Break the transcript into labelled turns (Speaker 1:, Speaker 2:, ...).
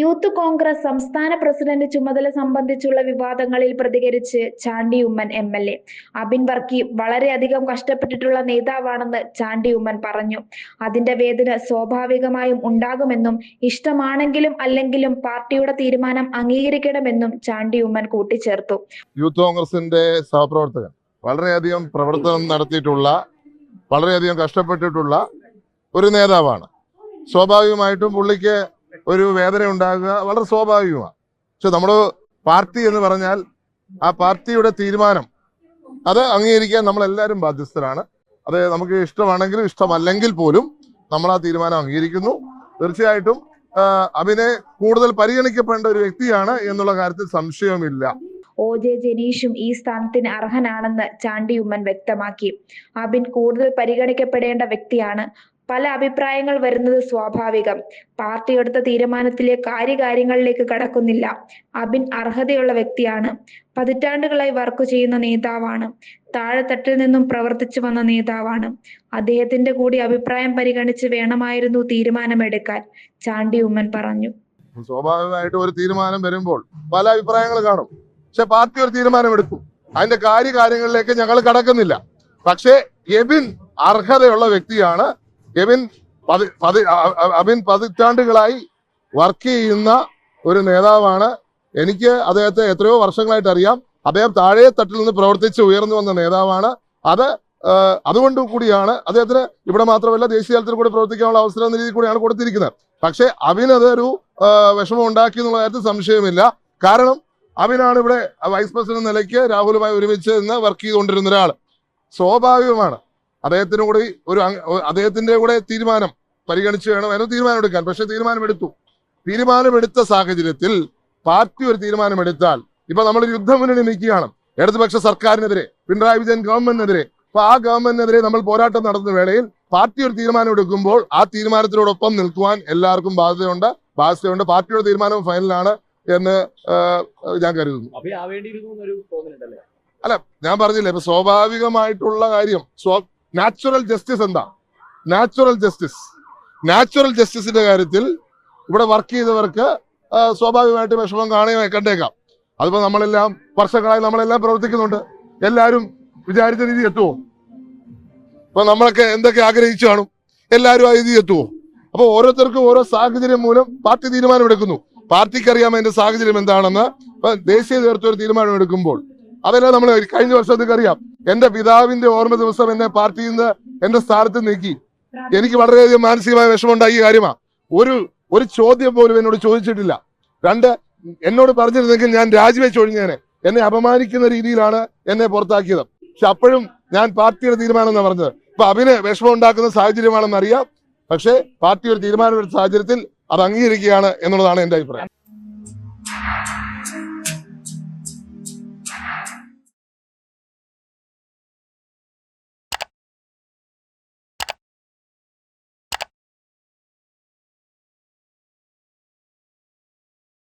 Speaker 1: Youth Congress സംസ്ഥാന president ചുമതല സംബന്ധിച്ചുള്ള വിവാദങ്ങളിൽ പ്രതികരിച്ച് Chandy Oommen M L A. Abin Varkey വളരെയധികം കഷ്ടപ്പെട്ടിട്ടുള്ള നേതാവാണെന്ന് ചാണ്ടി ഉമ്മൻ പറഞ്ഞു. അതിന്റെ വേദന സ്വാഭാവികമായും ഉണ്ടാകുമെന്നും ഇഷ്ടമാണെങ്കിലും അല്ലെങ്കിലും പാർട്ടിയുടെ തീരുമാനം അംഗീകരിക്കണമെന്നും ചാണ്ടി ഉമ്മൻ കൂട്ടിച്ചേർത്തു.
Speaker 2: യൂത്ത് കോൺഗ്രസിന്റെ സഹപ്രവർത്തകൻ വളരെയധികം പ്രവർത്തനം നടത്തിയിട്ടുള്ള വളരെയധികം കഷ്ടപ്പെട്ടിട്ടുള്ള ഒരു നേതാവാണ്. സ്വാഭാവികമായിട്ടും പുള്ളിക്ക് ഒരു വേദന ഉണ്ടാകുക വളരെ സ്വാഭാവികമാണ്. പക്ഷെ നമ്മുടെ പാർട്ടി എന്ന് പറഞ്ഞാൽ ആ പാർട്ടിയുടെ തീരുമാനം അത് അംഗീകരിക്കാൻ നമ്മൾ എല്ലാവരും ബാധ്യസ്ഥരാണ്. അത് നമുക്ക് ഇഷ്ടമാണെങ്കിലും ഇഷ്ടമല്ലെങ്കിൽ പോലും നമ്മൾ ആ തീരുമാനം അംഗീകരിക്കുന്നു. തീർച്ചയായിട്ടും അഭിനെ കൂടുതൽ പരിഗണിക്കപ്പെടേണ്ട ഒരു വ്യക്തിയാണ് എന്നുള്ള കാര്യത്തിൽ സംശയമില്ല
Speaker 1: ഒ ജെ ജനീഷും ഈ സ്ഥാനത്തിന് അർഹനാണെന്ന് ചാണ്ടി ഉമ്മൻ വ്യക്തമാക്കി. അബിൻ കൂടുതൽ പരിഗണിക്കപ്പെടേണ്ട വ്യക്തിയാണ് പല അഭിപ്രായങ്ങൾ വരുന്നത് സ്വാഭാവികം. പാർട്ടി എടുത്ത തീരുമാനത്തിലെ കാര്യകാര്യങ്ങളിലേക്ക് കടക്കുന്നില്ല. അബിൻ അർഹതയുള്ള വ്യക്തിയാണ്. പതിറ്റാണ്ടുകളായി വർക്ക് ചെയ്യുന്ന നേതാവാണ്. താഴെത്തട്ടിൽ നിന്നും പ്രവർത്തിച്ചു വന്ന നേതാവാണ്. അദ്ദേഹത്തിന്റെ കൂടി അഭിപ്രായം പരിഗണിച്ച് വേണമായിരുന്നു തീരുമാനമെടുക്കാൻ ചാണ്ടി ഉമ്മൻ പറഞ്ഞു.
Speaker 2: സ്വാഭാവികമായിട്ട് ഒരു തീരുമാനം വരുമ്പോൾ പല അഭിപ്രായങ്ങൾ കാണും. പക്ഷെ പാർട്ടി ഒരു തീരുമാനം എടുക്കും അതിന്റെ കാര്യകാര്യങ്ങളിലേക്ക് ഞങ്ങൾ കടക്കുന്നില്ല. പക്ഷേ എബിൻ അർഹതയുള്ള വ്യക്തിയാണ്. എബിൻ അബിൻ പതിറ്റാണ്ടുകളായി വർക്ക് ചെയ്യുന്ന ഒരു നേതാവാണ്. എനിക്ക് അദ്ദേഹത്തെ എത്രയോ വർഷങ്ങളായിട്ട് അറിയാം. അദ്ദേഹം താഴെ തട്ടിൽ നിന്ന് പ്രവർത്തിച്ച് ഉയർന്നു വന്ന നേതാവാണ്. അത് അതുകൊണ്ട് കൂടിയാണ് അദ്ദേഹത്തിന് ഇവിടെ മാത്രമല്ല ദേശീയ തലത്തിൽ കൂടി പ്രവർത്തിക്കാനുള്ള അവസരം എന്ന രീതിയിൽ കൂടിയാണ് കൊടുത്തിരിക്കുന്നത്. പക്ഷേ അബിനത് ഒരു വിഷമം ഉണ്ടാക്കി എന്നുള്ള കാര്യത്തിൽ സംശയമില്ല. കാരണം അബിനാണ് ഇവിടെ വൈസ് പ്രസിഡന്റ് നിലയ്ക്ക് രാഹുലുമായി ഒരുമിച്ച് നിന്ന് വർക്ക് ചെയ്തുകൊണ്ടിരുന്ന ഒരാൾ സ്വാഭാവികമാണ്. അദ്ദേഹത്തിന് കൂടി ഒരു അദ്ദേഹത്തിന്റെ കൂടെ തീരുമാനം പരിഗണിച്ച് വേണം അതിന് തീരുമാനം എടുക്കാൻ പക്ഷെ തീരുമാനമെടുത്തു. തീരുമാനമെടുത്ത സാഹചര്യത്തിൽ പാർട്ടി ഒരു തീരുമാനമെടുത്താൽ ഇപ്പൊ നമ്മൾ യുദ്ധമുന്നണി നീക്കുകയാണ്. ഇടതുപക്ഷ സർക്കാരിനെതിരെ പിണറായി വിജയൻ ഗവൺമെന്റിനെതിരെ അപ്പൊ ആ ഗവൺമെന്റിനെതിരെ നമ്മൾ പോരാട്ടം നടത്തുന്ന വേളയിൽ പാർട്ടി ഒരു തീരുമാനം എടുക്കുമ്പോൾ ആ തീരുമാനത്തിനോടൊപ്പം നിൽക്കുവാൻ എല്ലാവർക്കും ബാധ്യതയുണ്ട്. ബാധ്യതയുണ്ട്. പാർട്ടിയുടെ തീരുമാനം ഫൈനലാണ് എന്ന് ഞാൻ കരുതുന്നു.
Speaker 3: അല്ല
Speaker 2: ഞാൻ പറഞ്ഞില്ലേ ഇപ്പൊ സ്വാഭാവികമായിട്ടുള്ള കാര്യം നാച്ചുറൽ ജസ്റ്റിസ് എന്താ? Natural justice. നാച്ചുറൽ ജസ്റ്റിസിന്റെ കാര്യത്തിൽ ഇവിടെ വർക്ക് ചെയ്തവർക്ക് സ്വാഭാവികമായിട്ട് വിഷമം കാണുകയും കണ്ടേക്കാം. അതിപ്പോ നമ്മളെല്ലാം വർഷങ്ങളായി നമ്മളെല്ലാം പ്രവർത്തിക്കുന്നുണ്ട്. എല്ലാവരും വിചാരിച്ച രീതി എത്തുമോ ഇപ്പൊ നമ്മളൊക്കെ എന്തൊക്കെ ആഗ്രഹിച്ചു കാണും? എല്ലാവരും ആ രീതി എത്തുമോ അപ്പൊ ഓരോരുത്തർക്കും ഓരോ സാഹചര്യം മൂലം പാർട്ടി തീരുമാനമെടുക്കുന്നു. പാർട്ടിക്ക് അറിയാമോ അതിന്റെ സാഹചര്യം എന്താണെന്ന്. ദേശീയ നേതൃത്വം ഒരു തീരുമാനം എടുക്കുമ്പോൾ അതെല്ലാം നമ്മൾ കഴിഞ്ഞ വർഷം നിങ്ങൾക്ക് അറിയാം. എന്റെ പിതാവിന്റെ ഓർമ്മ ദിവസം എന്നെ പാർട്ടിയിൽ നിന്ന് എന്റെ സ്ഥാനത്ത് നീക്കി. എനിക്ക് വളരെയധികം മാനസികമായ വിഷമമുണ്ടാക്കിയ കാര്യമാ. ഒരു ഒരു ചോദ്യം പോലും എന്നോട് ചോദിച്ചിട്ടില്ല. രണ്ട് എന്നോട് പറഞ്ഞിരുന്നെങ്കിൽ ഞാൻ രാജിവെച്ച് ഒഴിഞ്ഞേനെ. എന്നെ അപമാനിക്കുന്ന രീതിയിലാണ് എന്നെ പുറത്താക്കിയത്. പക്ഷെ അപ്പോഴും ഞാൻ പാർട്ടിയുടെ തീരുമാനം എന്നാണ് പറഞ്ഞത്. അപ്പൊ അവന് വിഷമം ഉണ്ടാക്കുന്ന സാഹചര്യമാണെന്ന് അറിയാം. പക്ഷേ പാർട്ടി ഒരു തീരുമാനമെടുത്ത സാഹചര്യത്തിൽ അത് അംഗീകരിക്കുകയാണ് എന്നുള്ളതാണ് എന്റെ അഭിപ്രായം.